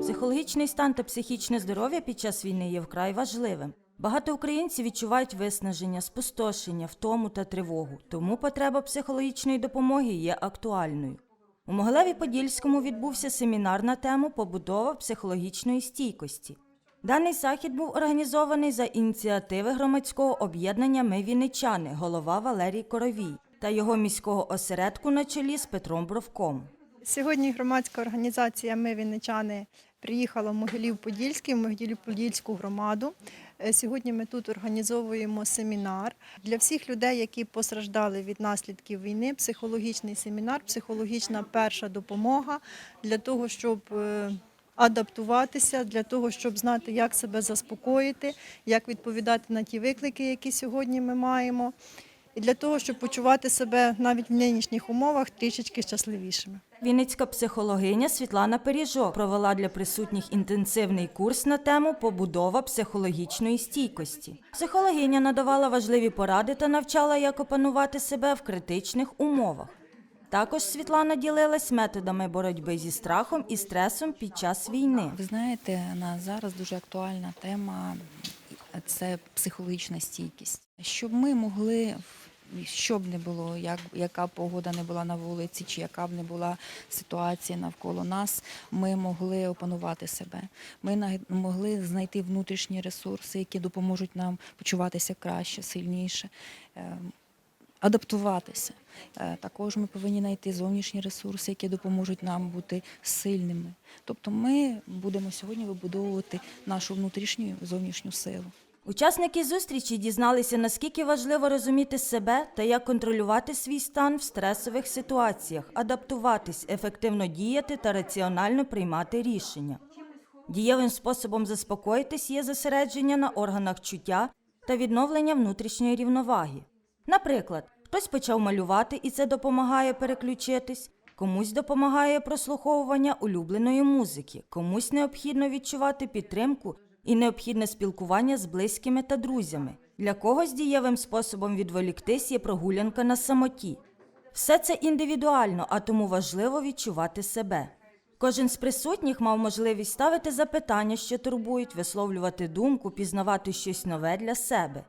Психологічний стан та психічне здоров'я під час війни є вкрай важливим. Багато українців відчувають виснаження, спустошення, втому та тривогу, тому потреба психологічної допомоги є актуальною. У Могилеві Подільському відбувся семінар на тему побудова психологічної стійкості. Даний захід був організований за ініціативи громадського об'єднання Ми Вінничани, голова Валерій Коровій та його міського осередку на чолі з Петром Бровком. Сьогодні громадська організація Ми Вінничани приїхала в Могилів-Подільський, в Могилів-Подільську громаду. Е, Сьогодні ми тут організовуємо семінар для всіх людей, які постраждали від наслідків війни. Психологічний семінар, психологічна перша допомога для того, щоб е, адаптуватися, для того, щоб знати, як себе заспокоїти, як відповідати на ті виклики, які сьогодні ми маємо, і для того, щоб почувати себе навіть в нинішніх умовах трішечки щасливішими. Вінницька психологиня Світлана Періжок провела для присутніх інтенсивний курс на тему побудова психологічної стійкості. Психологиня надавала важливі поради та навчала, як опанувати себе в критичних умовах. Також Світлана ділилась методами боротьби зі страхом і стресом під час війни. Ви знаєте, на зараз дуже актуальна тема це психологічна стійкість. Щоб ми могли, що б не було, як, яка погода не була на вулиці, чи яка б не була ситуація навколо нас, ми могли опанувати себе. Ми могли знайти внутрішні ресурси, які допоможуть нам почуватися краще, сильніше. ем, Адаптуватися. Е, Також ми повинні знайти зовнішні ресурси, які допоможуть нам бути сильними. Тобто ми будемо сьогодні вибудовувати нашу внутрішню зовнішню силу. Учасники зустрічі дізналися, наскільки важливо розуміти себе та як контролювати свій стан в стресових ситуаціях, адаптуватись, ефективно діяти та раціонально приймати рішення. Дієвим способом заспокоїтись є зосередження на органах чуття та відновлення внутрішньої рівноваги. Наприклад, хтось почав малювати і це допомагає переключитись, комусь допомагає прослуховування улюбленої музики, комусь необхідно відчувати підтримку і необхідне спілкування з близькими та друзями. Для когось дієвим способом відволіктись є прогулянка на самоті. Все це індивідуально, а тому важливо відчувати себе. Кожен з присутніх мав можливість ставити запитання, що турбують, висловлювати думку, пізнавати щось нове для себе.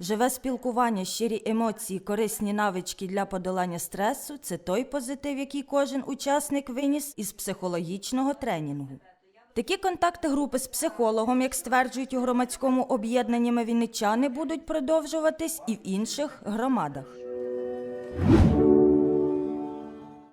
Живе спілкування, щирі емоції, корисні навички для подолання стресу це той позитив, який кожен учасник виніс із психологічного тренінгу. Такі контакти групи з психологом, як стверджують у громадському об'єднанні «Ми вінничани, будуть продовжуватись і в інших громадах.